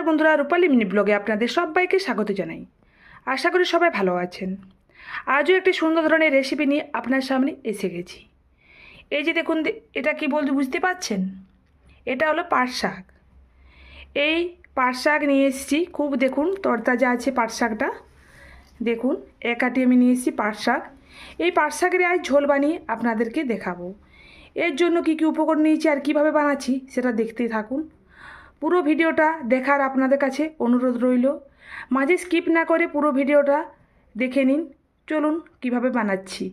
বন্ধুরা, রূপালী মিনি ব্লগে আপনাদের সবাইকে স্বাগত জানাই। আশা করি সবাই ভালো আছেন। আজও একটি সুন্দর ধরনের রেসিপি নিয়ে আপনার সামনে এসে গেছি। এই যে দেখুন, এটা কি বলতে বুঝতে পারছেন? এটা হলো পাট শাক। এই পাট শাক নিয়ে এসেছি। খুব দেখুন, তরতাজা আছে পাট শাকটা। দেখুন একাটি আমি নিয়ে এসেছি পাট শাক। এই পাট শাকের আজ ঝোল বানিয়ে আপনাদেরকে দেখাবো। এর জন্য কী কী উপকরণ নিয়েছি আর কীভাবে বানাচ্ছি, সেটা দেখতেই থাকুন। পুরো ভিডিওটা দেখার আপনাদের কাছে অনুরোধ রইল। মাঝে স্কিপ না করে পুরো ভিডিওটা দেখে নিন। চলুন কীভাবে বানাচ্ছি।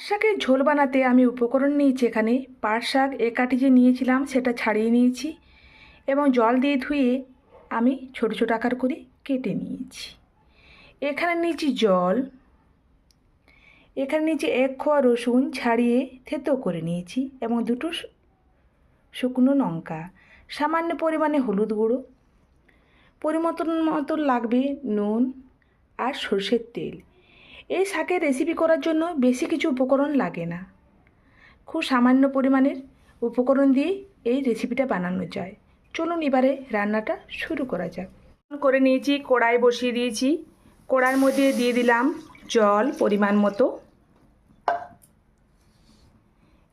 শাকের ঝোল বানাতে আমি উপকরণ নিয়েছি এখানে। পাট শাক এক কাঠি যে নিয়েছিলাম সেটা ছাড়িয়ে নিয়েছি এবং জল দিয়ে ধুয়ে আমি ছোট ছোট আকার করে কেটে নিয়েছি। এখানে নিয়েছি জল। এখানে নিয়েছি এক খোয়া রসুন ছাড়িয়ে থেতো করে নিয়েছি এবং দুটো শুকনো লঙ্কা। সামান্য পরিমাণে হলুদ গুঁড়ো, পরিমতন মতো লাগবে নুন আর সর্ষের তেল। এই শাকের রেসিপি করার জন্য বেশি কিছু উপকরণ লাগে না। খুব সামান্য পরিমাণের উপকরণ দিয়ে এই রেসিপিটা বানানো যায়। চলুন এবারে রান্নাটা শুরু করা যাক। করে নিয়েছি কড়াই বসিয়ে দিয়েছি। কড়ার মধ্যে দিয়ে দিলাম জল পরিমাণ মতো।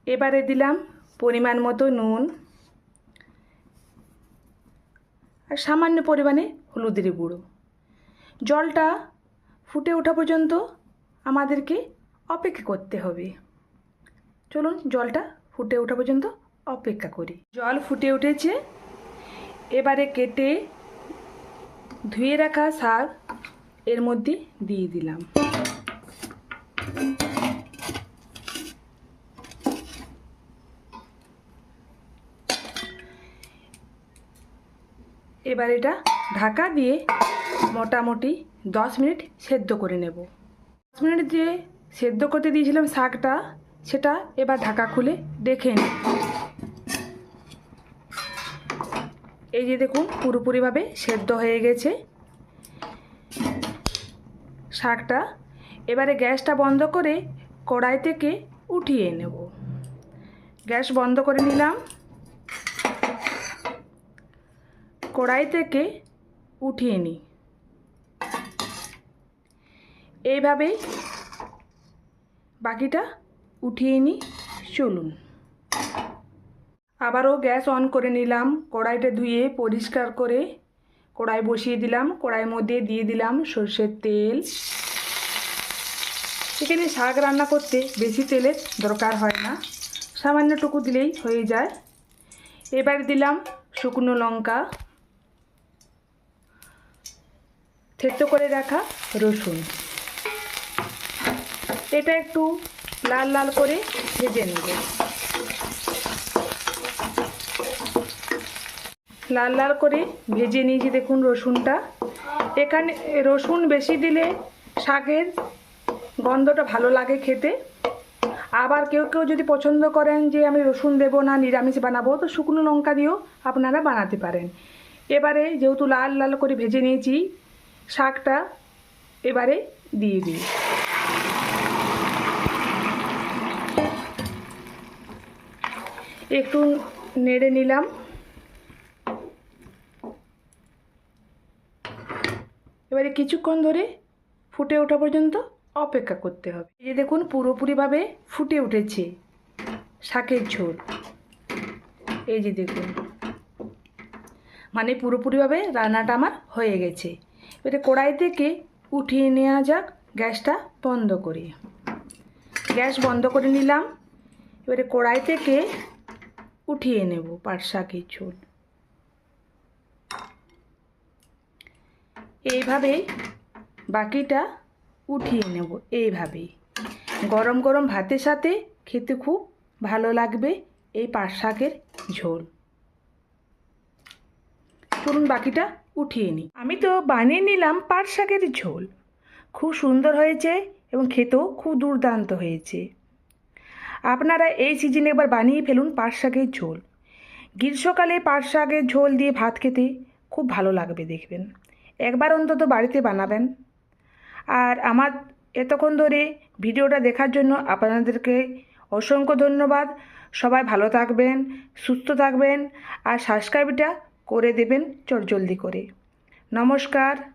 এবারে দিলাম পরিমাণ মতো নুন। আর সামান্য পরিমাণে হলুদের গুঁড়ো। জলটা ফুটে ওঠা পর্যন্ত আমাদেরকে অপেক্ষা করতে হবে। চলুন জলটা ফুটে ওঠা পর্যন্ত অপেক্ষা করি। জল ফুটে উঠেছে। এবারে কেটে ধুয়ে রাখা শাক এর মধ্যে দিয়ে দিলাম। এবার এটা ঢাকা দিয়ে মোটামুটি দশ মিনিট সেদ্ধ করে নেব। দশ মিনিট দিয়ে সেদ্ধ করতে দিয়েছিলাম শাকটা, সেটা এবার ঢাকা খুলে দেখে নিই। এই যে দেখুন, পুরোপুরিভাবে সেদ্ধ হয়ে গেছে শাকটা। এবারে গ্যাসটা বন্ধ করে কড়াই থেকে উঠিয়ে নেব। গ্যাস বন্ধ করে নিলাম। কড়াই থেকে উঠিয়ে নিই এইভাবে বাকিটা উঠিয়ে নিই চলুন। আবারও গ্যাস অন করে নিলাম, কড়াইটা ধুয়ে পরিষ্কার করে কড়াই বসিয়ে দিলাম, কড়াইয়ের মধ্যে দিয়ে দিলাম সর্ষের তেল। এখানে শাক রান্না করতে বেশি তেলের দরকার হয় না, সামান্যটুকু দিলেই হয়ে যায়। এবার দিলাম শুকনো লঙ্কা। থেতো করে রাখা রসুন। এটা একটু লাল লাল করে ভেজে নেব। লাল লাল করে ভেজে নিয়েছি দেখুন রসুনটা। এখানে রসুন বেশি দিলে শাকের গন্ধটা ভালো লাগে খেতে। আবার কেউ কেউ যদি পছন্দ করেন যে আমি রসুন দেবো না, নিরামিষ বানাবো, তো শুকনো লঙ্কা দিয়েও আপনারা বানাতে পারেন। এবারে যেহেতু লাল লাল করে ভেজে নিয়েছি শাকটা এবারে দিয়ে দিই। একটু নেড়ে নিলাম। এবারে কিছুক্ষণ ধরে ফুটে ওঠা পর্যন্ত অপেক্ষা করতে হবে। এই যে দেখুন, পুরোপুরিভাবে ফুটে উঠেছে শাকের ঝোল। এই যে দেখুন মানে পুরোপুরিভাবে রান্নাটা আমার হয়ে গেছে। এবারে কড়াই থেকে উঠিয়ে নেওয়া যাক, গ্যাসটা বন্ধ করে গ্যাস বন্ধ করে নিলাম। এবারে কড়াই থেকে উঠিয়ে নেব পাট শাকের ঝোল। এইভাবে বাকিটা উঠিয়ে নেব, এইভাবেই। গরম গরম ভাতের সাথে খেতে খুব ভালো লাগবে এই পাট শাকের ঝোল। চলুন বাকিটা উঠিয়ে নিই আমি তো বানিয়ে নিলাম পাট শাকের ঝোল। খুব সুন্দর হয়েছে এবং খেতেও খুব দুর্দান্ত হয়েছে। আপনারা এই সিজনে একবার বানিয়ে ফেলুন পাট শাকের ঝোল। গ্রীষ্মকালে পাট শাকের ঝোল দিয়ে ভাত খেতে খুব ভালো লাগবে দেখবেন। একবার অন্তত বাড়িতে বানাবেন। আর আমার এতক্ষণ ধরে ভিডিওটা দেখার জন্য আপনাদেরকে অসংখ্য ধন্যবাদ। সবাই ভালো থাকবেন, সুস্থ থাকবেন আর সাবস্ক্রাইবটা করে দেবেন চটজলদি করে। নমস্কার।